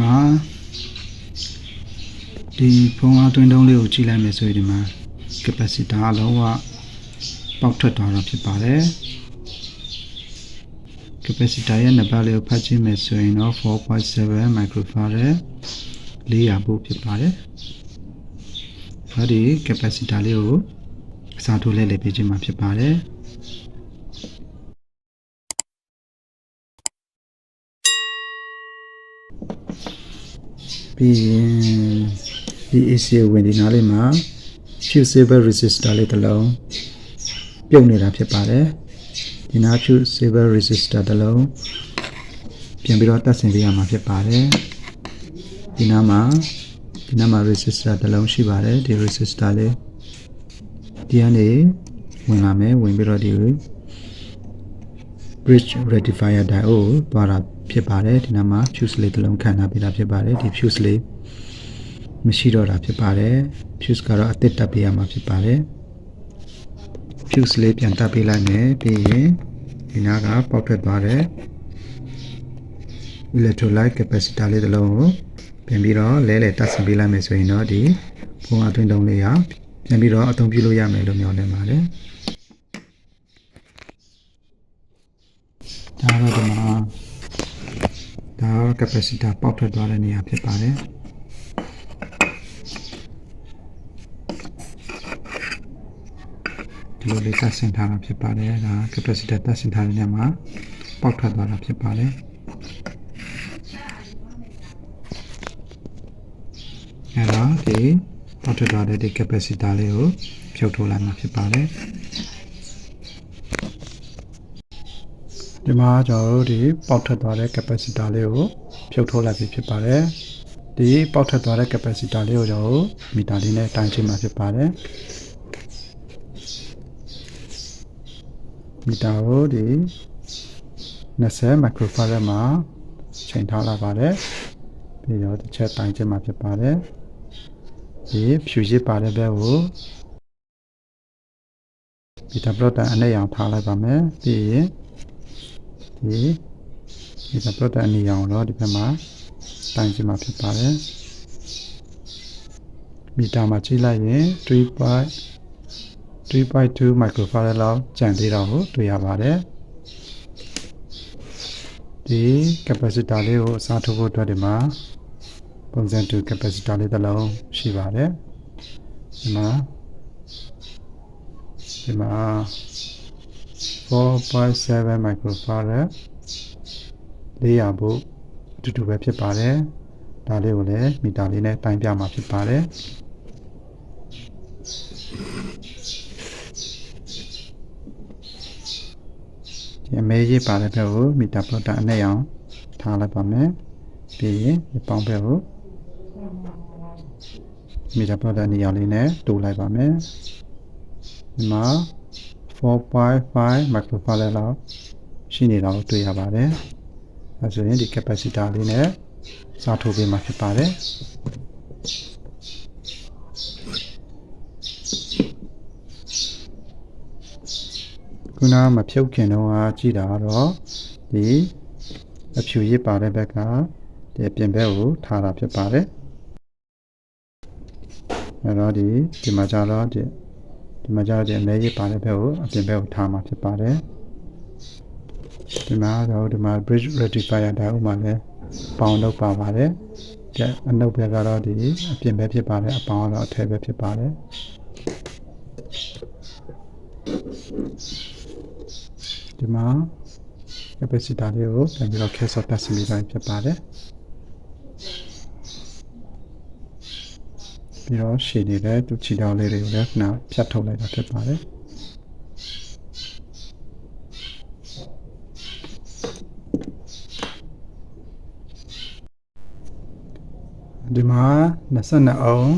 မှာဒီဖုန်းအားတွင်းတုံးလေးကိုကြည့်လိုက်မယ်ဆိုရင်ဒီမှာ capacitor အလုံးဝပေါက်ထွက်သွားတာဖြစ်ပါတယ် capacitor ရဲ့နံပါတ်လေးကိုဖတ်ကြည့်မယ်ဆိုရင်တော့4.7 microfarad 400volt ဖြစ်ပါတယ်။အဲဒီ capacitor လေးကိုအစားထိုးလဲလဲပေးခြင်းမှာဖြစ်ပါတယ်။ ပြီးရင်ဒီ AC ဝင်ဒီနားလေးမှာ fusible resistor လေးတစ်လုံးပြုတ်နေတာဖြစ်ပါတယ်။ဒီနာ fusible resistor တစ်လုံးပြန်ပြီးတော့တက်ဆင်ပေးရမှာဖြစ်ပါတယ်။ဒီနားမှာဒီနားမှာ resistor တစ်လုံးရှိပါတယ်ဒီ resistor လေးဒီကနေဝင်လာမယ်ဝင်ပြီးတော့ဒီ bridge rectifier diode ကိုတွားတာဖြစ်ပါတယ်ဒီနားမှာ fuse လေးတစ်လုံးခံထားပေးတာဖြစ်ပါတယ်ဒီ fuse လေးမရှိတော့တာဖြစ်ပါတယ် fuse ကတော့အသစ်တက်ပေးရမှာဖြစ်ပါတယ် fuse လေးပြန်တက်ပေးလိုက်မယ်ပြီးရင်ဒီနားကပေါက်ထွက်သွားတဲ့ electrolyte capacitor လေးတစ်လုံးကိုပြန်ပြီးတော့လဲလဲတက်ဆင်ပေးလိုက်မယ်ဆိုရင်တော့ဒီဖုန်းအတွင်းတုံးလေးဟာပြန်ပြီးတော့အသုံးပြုလို့ရမယ်လို့မျှော်လင့်ပါတယ် ဒါတော့ဒီမှာဒါတော့ capacitor ပေါက်ထွက်သွားတဲ့နေရာဖြစ်ပါတယ်ဒီလိုလေးတက်ဆင်ထားတာဖြစ်ပါတယ်ဒါ capacitor တက်ဆင်ထားတဲ့နေရာမှာပေါက်ထွက်သွားတာဖြစ်ပါတယ်အဲ့တော့ဒီပေါက်ထွက်သွားတဲ့ဒီ capacitor လေးကိုဖြုတ်ထုတ်လိုက်မှာဖြစ်ပါတယ် ဒီမှာကျွန်တော်တို့ဒီပေါက်ထွက်သွားတဲ့ capacitor လေးကိုဖြုတ်ထုတ်လိုက်ပြီဖြစ်ပါတယ်ဒီပေါက်ထွက်သွားတဲ့ capacitor လေးကိုကျွန်တော်တို့မီတာလေးနဲ့တိုင်းချိန်မှာဖြစ်ပါတယ်မီတာကိုဒီ20 microfarad မှာချိန်ထားလိုက်ပါတယ်ပြီးတော့တစ်ချက်တိုင်းချိန်မှာဖြစ်ပါတယ်ဒီဖြူရစ်ပါတဲ့ဘက်ကိုမီတာပလော့တန်အနဲ့ရောင်ထားလိုက်ပါမယ်ပြီးရင် ဒီမီတာပလော့တန်အနဲ့ရောင်တော့ဒီဘက်မှာတိုင်းချိန်မှာဖြစ်ပါတယ်မီတာမှာကြည့်လိုက်ရင်3.5 3.2 microfarad လောက်ကျန်သေးတော့ကိုတွေ့ရပါတယ်ဒီ capacitor လေးကိုအစားထိုးဖို့အတွက်ဒီမှာပုံစံတူ capacitor လေးတစ်လုံးရှိပါတယ်ဒီမှာဒီမှာ 4.7 microfarad 400volt အတူတူပဲဖြစ်ပါတယ်ဒါလေးကိုလည်းမီတာလေးနဲ့တိုင်းပြမှာဖြစ်ပါတယ်ဒီအမေးကြီးပါတဲ့ဘက်ကိုမီတာပလော့တာအနဲ့အောင်ထားလိုက်ပါမယ်ပြီးရင်ဒီပေါင်းဘက်ကိုမီတာပလော့တာနေရာလေးနဲ့တူလိုက်ပါမယ်ဒီမှာ 4.5 microfarad လောက်ရှိနေတာကိုတွေ့ရပါတယ်အဲဆိုရင်ဒီ capacitor လေးနဲ့စားထိုးပေးမှာဖြစ်ပါတယ်ခုနမဖြုတ်ခင်တော့ကြည့်တာကတော့ဒီအဖြူရစ်ပါတဲ့ဘက်ကဒီပြင်ဘက်ကိုထားတာဖြစ်ပါတယ်အဲတော့ဒီဒီမှာကျတော့ဒီ ဒီမှာကျတော့ဒီအမဲရစ်ပါတဲ့ဘက်ကိုအပြင်ဘက်ကိုထားမှာဖြစ်ပါတယ်ဒီမှာတော့ဒီမှာ bridge rectifier ဒါဥမာလဲပေါင်းတော့ပါပါတယ်။ကြအနှုတ်ဘက်ကတော့ဒီအပြင်ဘက်ဖြစ်ပါတယ်အပေါင်းကတော့အထက်ဘက်ဖြစ်ပါတယ်။ဒီမှာ capacitor လေးကိုပြန်ပြီးတော့ case of test မိတိုင်းဖြစ်ပါတယ်။ ပြီးတော့ရှည်နေတဲ့သူချီတောင်းလေးတွေကိုလည်းခဏဖြတ်ထုတ်လိုက်တာဖြစ်ပါတယ်။ဒီမှာ22အောင်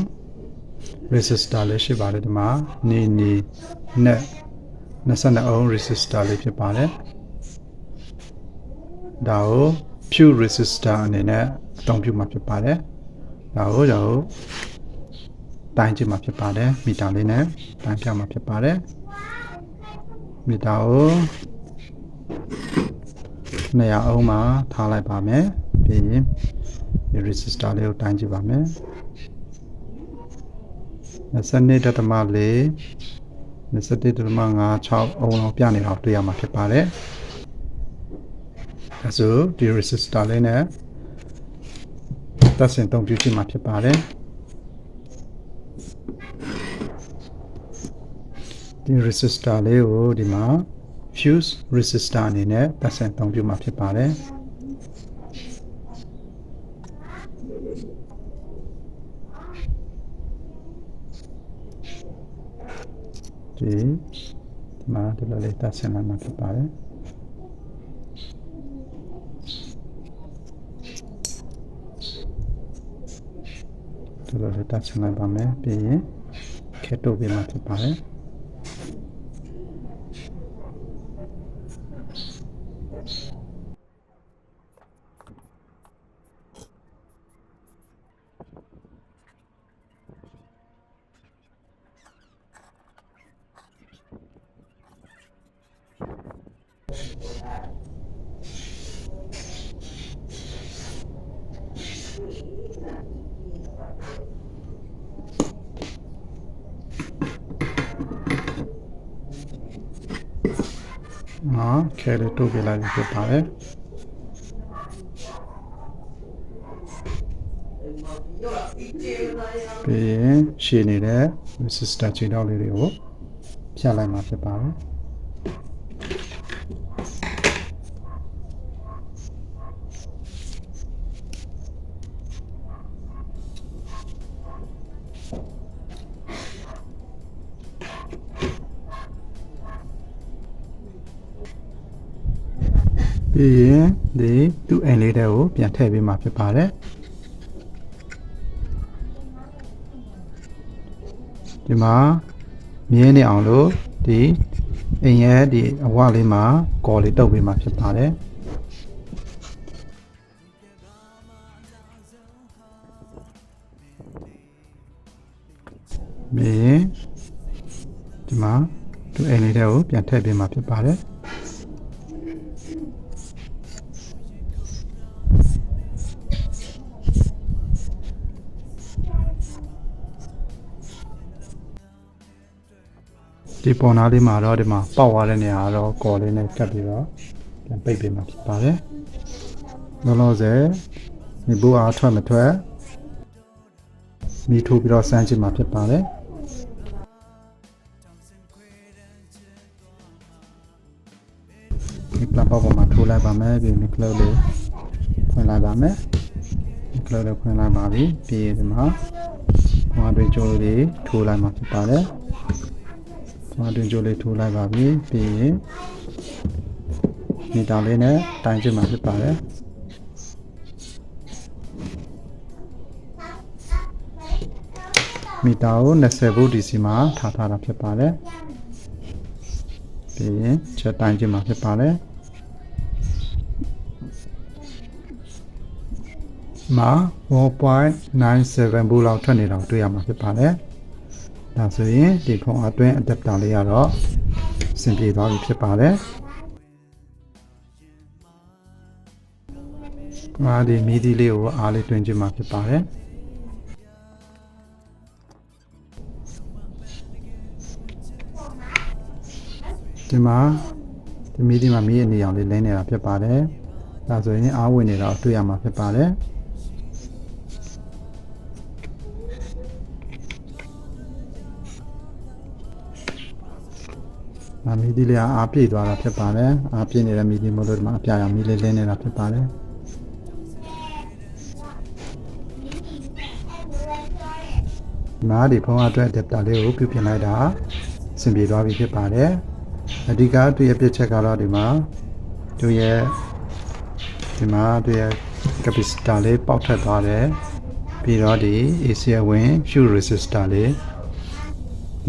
resistor လေးရှိပါတယ်ဒီမှာနေနေနဲ့22အောင် resistor လေးဖြစ်ပါတယ်ဒါကို pure resistor အနေနဲ့အသုံးပြုမှာဖြစ်ပါတယ်ဒါကိုကျွန် တော်တိုင်းကြည့်မှာဖြစ်ပါတယ်မီတာလေးနဲ့တိုင်းပြမှာဖြစ်ပါတယ်မီတာကို200အောင်မှာထားလိုက်ပါမယ်ပြီးရင်ဒီ resistor လေးကိုတိုင်းကြည့်ပါမယ်22.4 21.56အုံလောက်ပြနေတော့တွေ့ရမှာဖြစ်ပါတယ်အဲဆိုဒီ resistor လေးနဲ့သက်ဆိုင်အသုံးပြုကြည့်မှာဖြစ်ပါတယ် ဒီ resistor လေးကိုဒီမှာ fuse resistor အနေနဲ့သက်ဆိုင်အသုံးပြုမှာဖြစ်ပါတယ်ဒီဒီမှာဒီလိုလေးသက်ဆိုင်လာမှာဖြစ်ပါတယ်ဒီလိုလေးသက်ဆိုင်လိုက်ပါမယ်ပြီးရင်ခက်တော့ပြမှာဖြစ်ပါတယ် နော်ခဲလေးတိုးပြလိုက်ပြီဖြစ်ပါတယ်ပြီးရင်ရှည်နေတဲ့ resistor ခြေထောက်လေးတွေကိုဖြတ်လိုက်မှာဖြစ်ပါတယ် ပြီးရင်ဒီသူ့အိမ်လေးတွေကိုပြန်ထည့်ပေးမှာဖြစ်ပါတယ်ဒီမှာမြင်းနေအောင်လို့ဒီအိမ်ရဲ့ဒီအဝလေးမှာကော်လေးတုပ်ပေးမှာဖြစ်ပါတယ်ပြီးရင်ဒီမှာသူ့အိမ်လေးတွေကိုပြန်ထည့်ပေးမှာဖြစ်ပါတယ် ဒီပေါ်နာလေးမှာတော့ဒီမှာပေါက်သွားတဲ့နေရာကတော့ကော်လေးနဲ့ကပ်ပြီးတော့ပြန်ပိတ်ပေးမှာဖြစ်ပါတယ်။လောလောဆယ်ဒီဘူအားထွက်မထွက်မိထိုးပြီးတော့စမ်းကြည့်မှာဖြစ်ပါတယ်။ဒီပလန်ပေါက်ပေါ်မှာထိုးလိုက်ပါမယ်ပြီးမိကလုတ်လေးဖွင့်လိုက်ပါမယ်။မိကလုတ်လေးဖွင့်လိုက်ပါပြီပြီးရင်ဒီမှာဟောတွေကြိုးလေးထိုးလိုက်မှာဖြစ်ပါတယ်။ ကျွန်တော်တွင်ကြိုးလေးထိုးလိုက်ပါပြီပြီးရင်မီတာလေးနဲ့တိုင်းကျမှာဖြစ်ပါတယ်မီတာကို20ဗို့ DC မှာထားထားတာဖြစ်ပါတယ်ပြီးရင်ချက်တိုင်းကျမှာဖြစ်ပါတယ်မှာ1.97ဗို့လောက်ထွက်နေတာကိုတွေ့ရမှာဖြစ်ပါတယ် ဒါဆိုရင်ဒီဖုန်းအတွင်း adapter လေးကတော့အဆင်ပြေသွားပြီဖြစ်ပါတယ်။ဒါဒီမီဒီလေးကိုအားလေးတွင်ကြည့်မှာဖြစ်ပါတယ်။ဒီမှာဒီမီဒီမှာမီးအနေအောင်လေးလင်းနေတာဖြစ်ပါတယ်။ဒါဆိုရင်အားဝင်နေတာကိုတွေ့ရမှာဖြစ်ပါတယ်။။ မီဒီလေးအားပြည့်သွားတာဖြစ်ပါတယ်။အားပြည့်နေတဲ့မီဒီမို့လို့ဒီမှာအပြာရောင်မီလေးလင်းနေတာဖြစ်ပါတယ်။ဒီမှာဒီဖုန်းအတွက် adapter လေးကိုပြုပြင်လိုက်တာအဆင်ပြေသွားပြီဖြစ်ပါတယ်။အဓိကသူ့ရဲ့ပြစ်ချက်ကတော့ဒီမှာသူ့ရဲ့ဒီမှာသူ့ရဲ့ capacitor လေးပေါက်ထွက်သွားတယ်။ပြီးတော့ဒီ ACL win fuse resistor လေး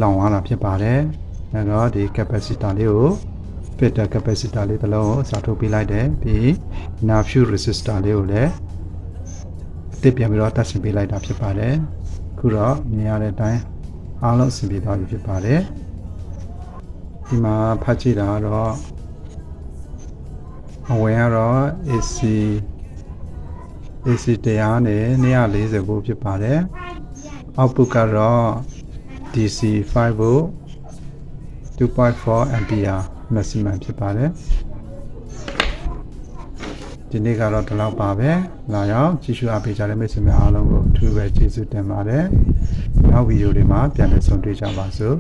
လောင်သွားတာဖြစ်ပါတယ်။ အဲတော့ဒီ capacitor လေးကို filter capacitor လေးတစ်လုံးကိုစာထုတ်ပေးလိုက်တယ်ပြီး na fuse resistor လေးကိုလည်းအတစ်ပြန်ပြီးတော့တက်ဆင်ပေးလိုက်တာဖြစ်ပါတယ်။ခုတော့မြင်ရတဲ့အတိုင်းအားလုံးအဆင်ပြေသွားပြီဖြစ်ပါတယ်။ဒီမှာဖတ်ကြည့်တာကတော့အဝင်ကတော့ AC AC တရားနဲ့240ကိုဖြစ်ပါတယ် output ကတော့ DC 5 volt 2.4 ampere maximum ဖြစ်ပါတယ်ဒီနေ့ကတော့ဒီလောက်ပါပဲလာရောက်ကြည့်ရှုအားပေးကြတဲ့မိတ်ဆွေများအားလုံးကိုအထူးပဲကျေးဇူးတင်ပါတယ်နောက်ဗီဒီယိုတွေမှာပြန်လည်ဆုံတွေ့ကြပါစို့